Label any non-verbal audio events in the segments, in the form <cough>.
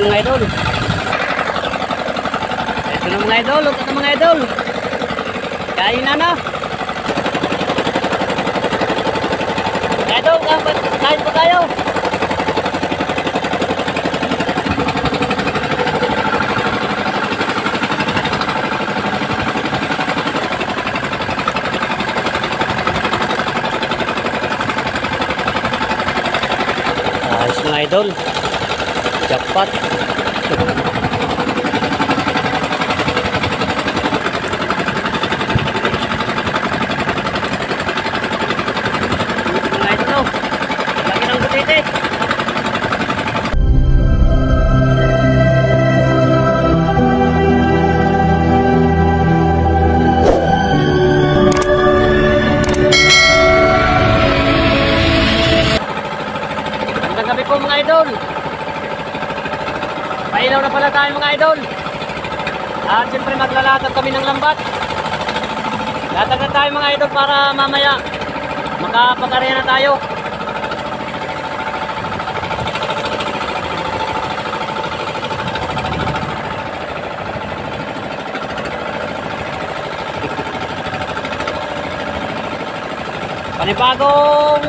natin mga idol. Ito na mga idol, ito na mga idol. Kain na na. Idol, kain po tayo. Idol. 我叫 siyempre maglalatag kami ng lambat. Latag na tayo mga idol para mamaya makapag-area na tayo. Panibagong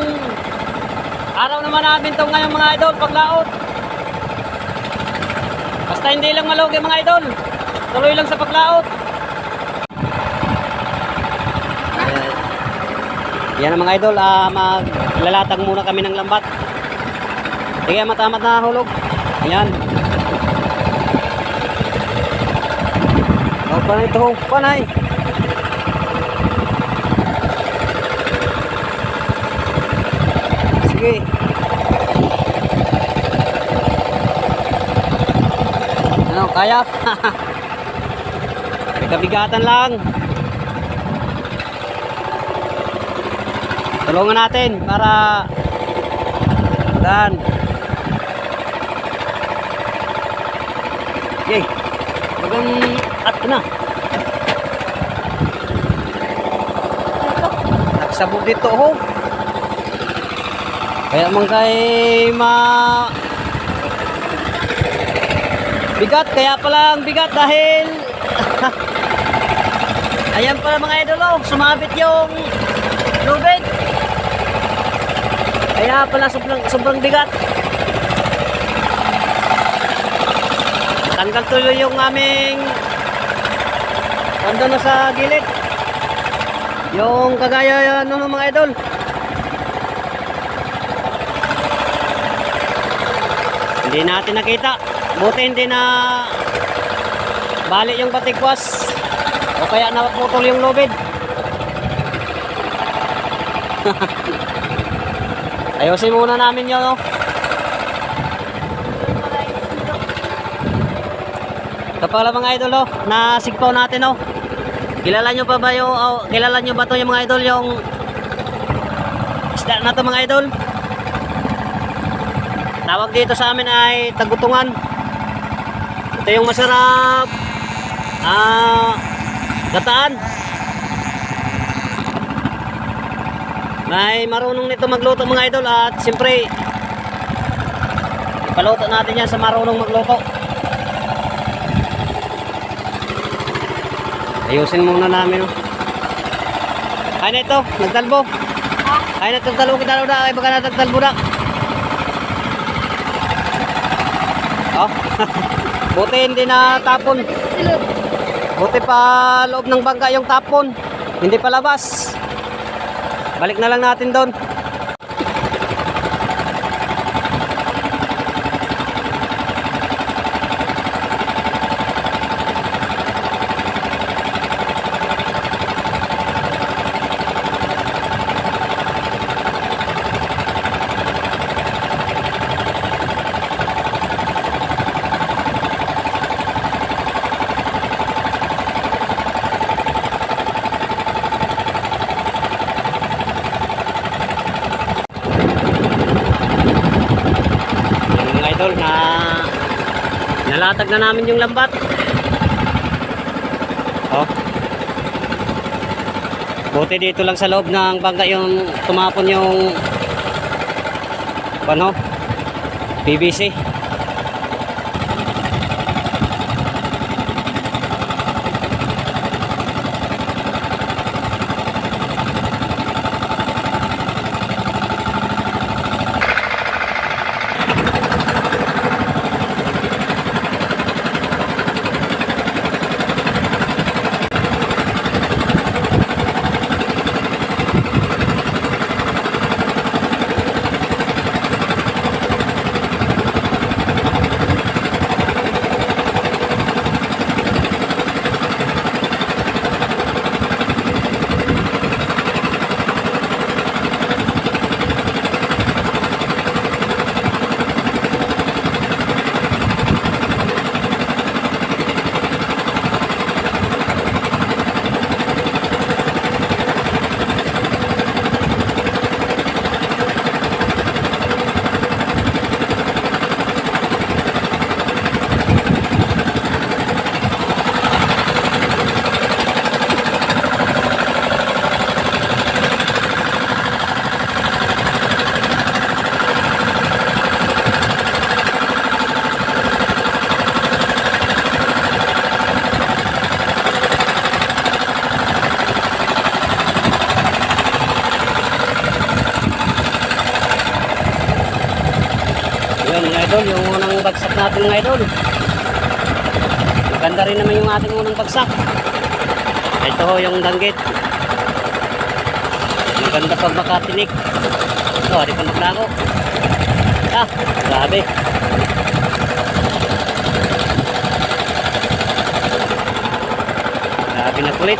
araw naman namin to ngayon mga idol paglaot. Basta hindi lang malugi mga idol. Tuloy lang sa paglaot. Eh, yan ang mga idol, ah, maglalatag muna kami ng lambat. Sige, matamat na hulog. Ayan. O, panay ito, panay. Sige. Ano, kaya? <laughs> May kabigatan lang. Tulungan natin para Dan. Okay. Bagang at na. Nagsabog dito ho. Kaya man kay ma bigat kaya pala ang bigat dahil ayan pala mga idol oh, sumabit yung lubid kaya pala sobrang, sobrang bigat. Tanggal tuloy yung aming kondo na sa gilid. Yung kagaya ano ng mga idol? Hindi natin nakita. Buti hindi na bali yung batikwas. O kaya naputol yung lubid. <laughs> Ayusin muna namin yun, no? Ito pala mga idol, oh, na sigpaw natin, oh. Kilala nyo pa ba yung, oh, kilala nyo ba to yung mga idol, yung isda na to mga idol? Tawag dito sa amin ay tagutungan. Ito yung masarap. Ah, gataan. May marunong nito magluto mga idol at siyempre ipaluto natin yan sa marunong magluto. Ayusin muna namin. Oh. Ay na ito, nagtalbo. Ay na ito, talbo kita na. Ay baka natagtalbo na. Oh. <laughs> Buti hindi na tapon. Buti pa loob ng bangka yung tapon. Hindi pa labas. Balik na lang natin doon. Yung mga idol na nalatag na namin yung lambat. Oh. Buti dito lang sa loob ng bangka yung tumapon yung ano, PVC. idol, yung unang bagsak natin mga idol. Maganda rin naman yung ating unang bagsak. Ito ho yung danggit. Maganda pag makatinik. Ito, di pa naglago. Ah, grabe. Grabe na kulit.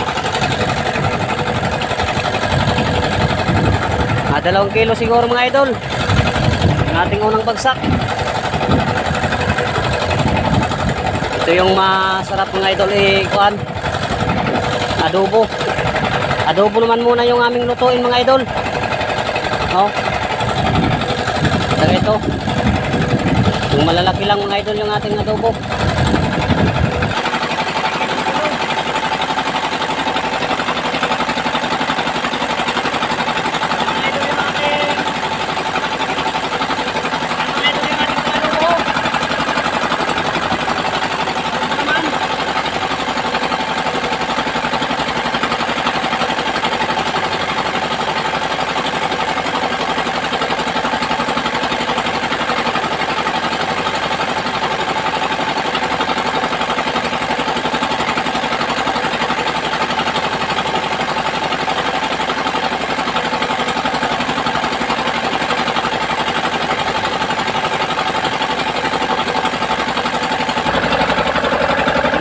Ah, dalawang kilo siguro mga idol. Ang ating unang bagsak. Ito yung masarap mga idol eh, kuan. Adobo. Adobo naman muna yung aming lutuin mga idol. Oh. Ito. Yung malalaki lang mga idol yung ating adobo.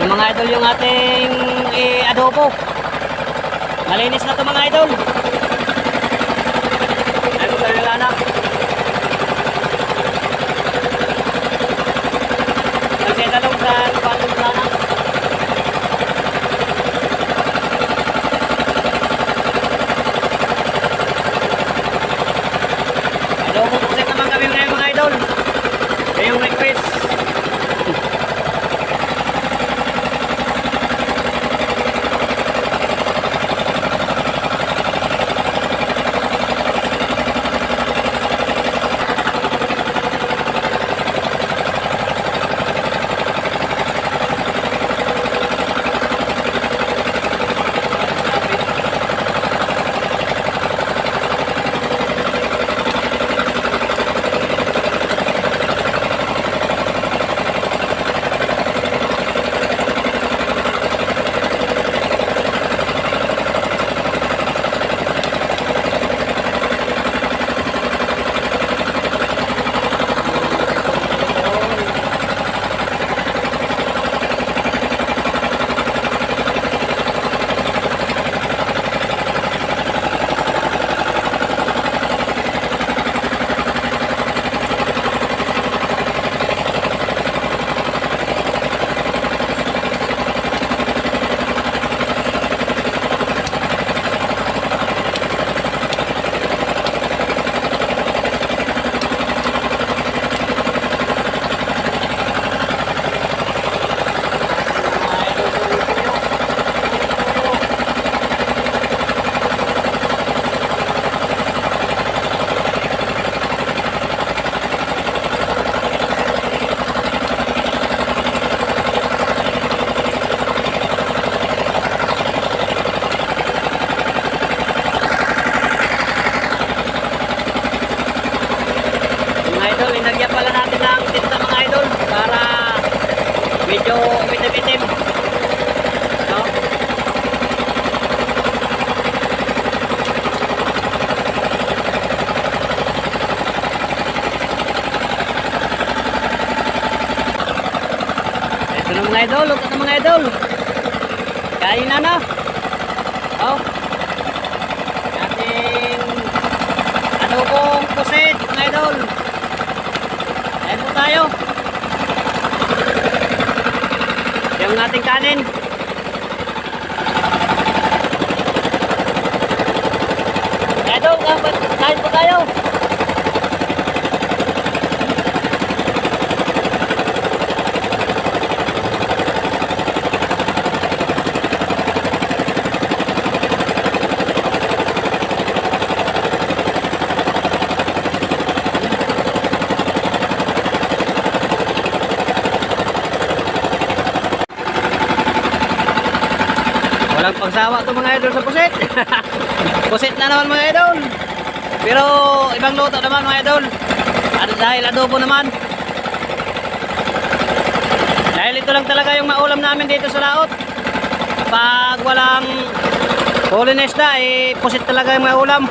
Yung mga idol yung ating eh, adobo. Malinis na to mga idol. Ayun yung anak. Kasi dalawang sa patong sana. Mga idol, ito na mga idol. Kain na na. Oh. Ating adobong pusit mga idol. Ayan po tayo. Yung ating kanin. Idol, kain po tayo. Walang sawa mga idol sa pusit. <laughs> pusit na naman mga idol. Pero ibang luto naman mga idol. At dahil adobo naman. Dahil ito lang talaga yung maulam namin dito sa laot. Pag walang Holinesta, eh, pusit talaga yung maulam.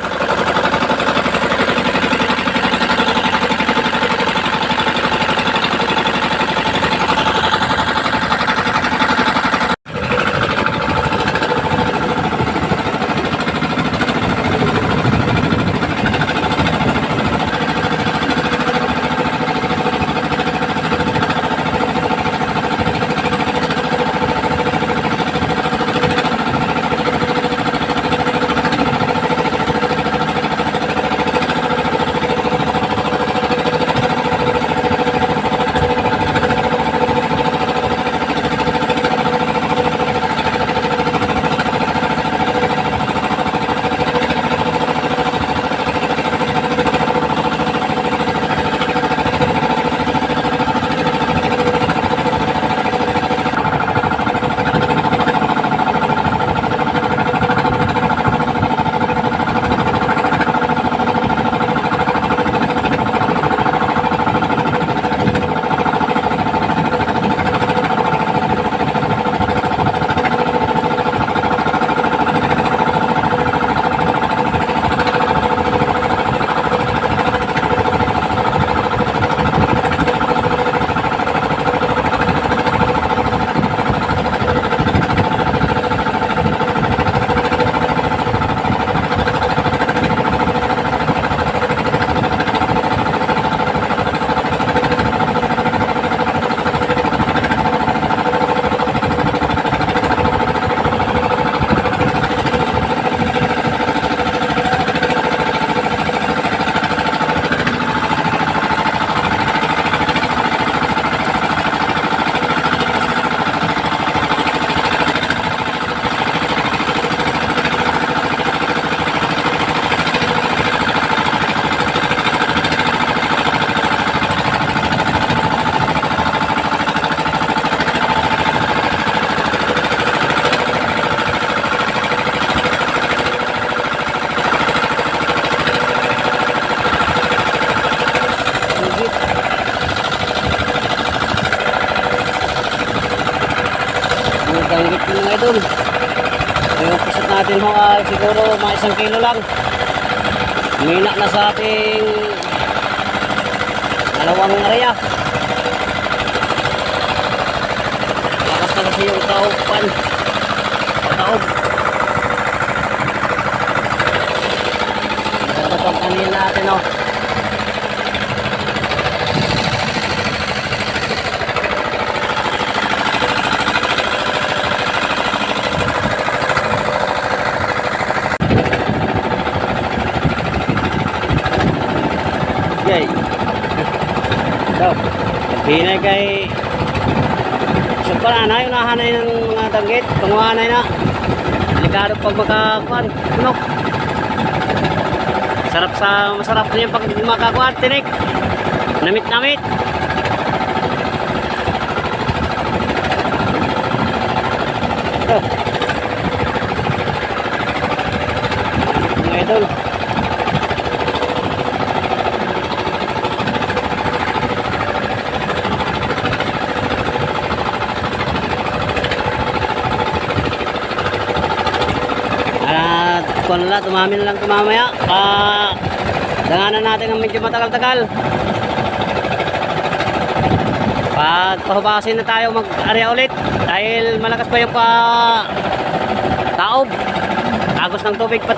Natin ho ay siguro mga isang kilo lang. Mina na sa ating dalawang area. Lakas na kasi yung kaupan. Pataog. Ito pang kanina natin oh. So, hinay kay Super anay, unahanay ng mga danggit. Tunguhanay na. Delikado pag makakuan. Ano? Sarap sa, masarap na yung pag makakuan. Tinik. Namit-namit. So. Mga idol. Na, tumami na lang ito mamaya. Pa, danganan natin ng medyo matagal-tagal. Pag pahubasin na tayo mag-area ulit dahil malakas pa yung pa taob. Agos ng tubig pa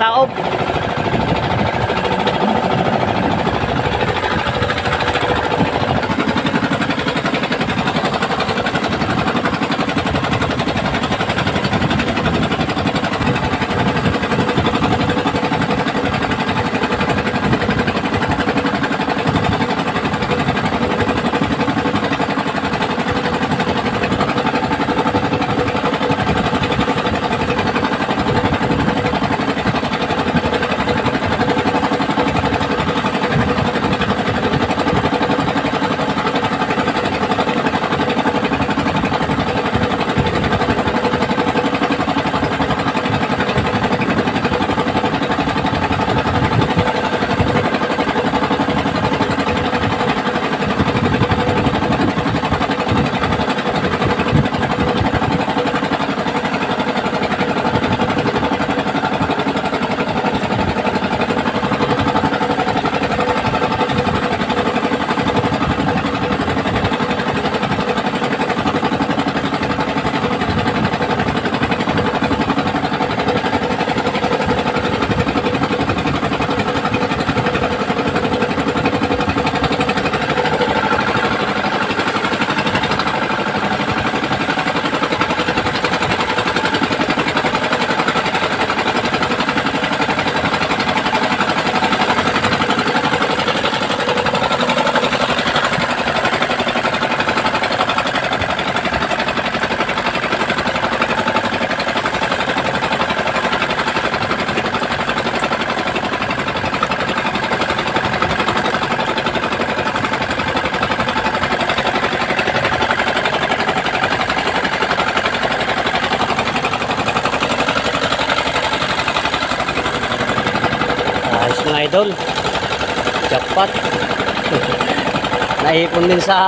Naipon din sa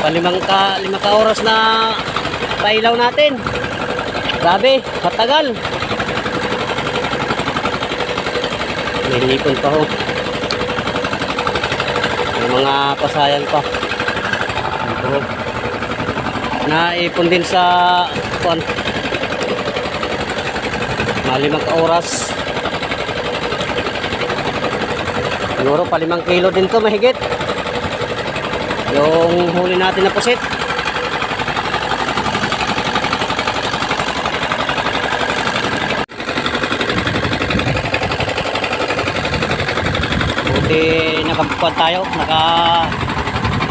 palimang ka, lima ka oras na pailaw natin. Grabe, matagal. May ipon pa ho. May mga pasayan pa. Naipon din sa kuan. Mga limang ka oras. Siguro pa limang kilo din to mahigit. Yung huli natin na pusit. Buti nakabukuan tayo. Naka...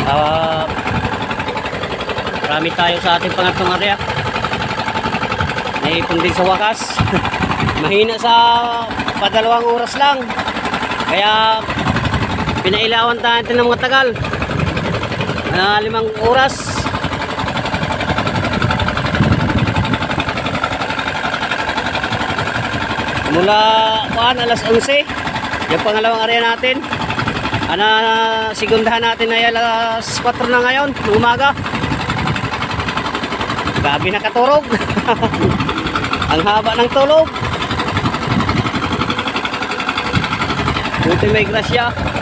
Uh, marami tayo sa ating pangatlong area. Naipon din sa wakas. <laughs> Mahina sa padalawang oras lang. Kaya pinailawan natin ng mga tagal. Na limang oras. Mula kuan alas 11. Yung pangalawang area natin. Ana sigundahan natin ay alas 4 na ngayon, ng umaga. Gabi nakaturog. <laughs> Ang haba ng tulog. Buti may grasya.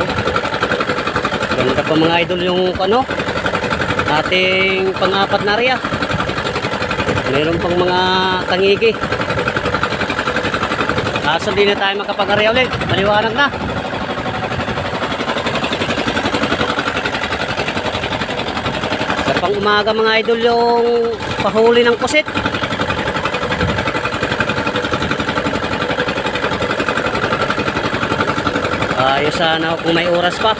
Oh. Ganda pa mga idol yung ano, ating pang-apat na area. Meron pang mga tangigi. Kaso di na tayo makapag-area ulit. Maliwanag na. Sa pang umaga mga idol yung pahuli ng pusit. Ayos sana kung may oras pa.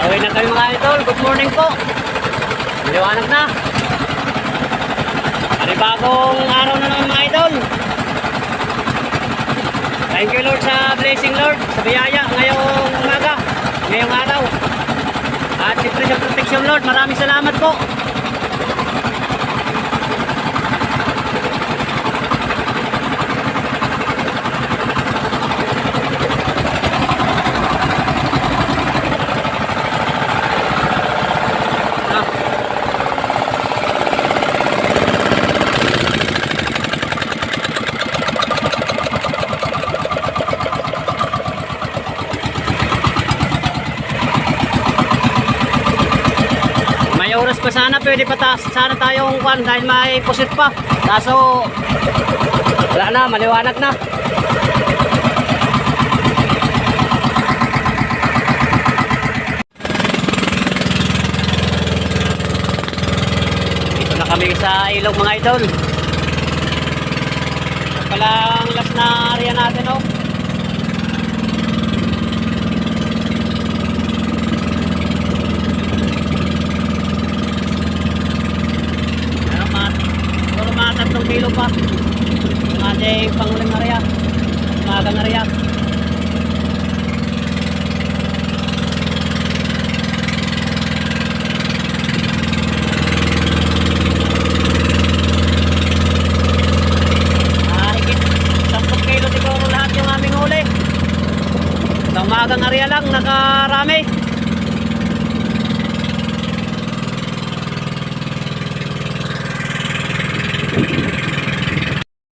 Okay na kayo mga idol. Good morning po. Liwanag na. Panibagong araw na naman mga idol. Thank you Lord sa blessing Lord. Sa biyaya ngayong umaga. Ngayong araw. Siyempre sa protection Lord. Maraming salamat po. Ah. pa sana, pwede pa ta sana tayong kwan dahil may pusit pa. Kaso, wala na, maliwanag na. Dito na kami sa ilog mga idol. Ito pala ang last na area natin oh. Ano mga, siguro mga tatlong kilo pa. Ang ating panguling area. Magang area. Ah, 10 kilo siguro lahat yung aming huli. Sa umagang area lang, nakarami.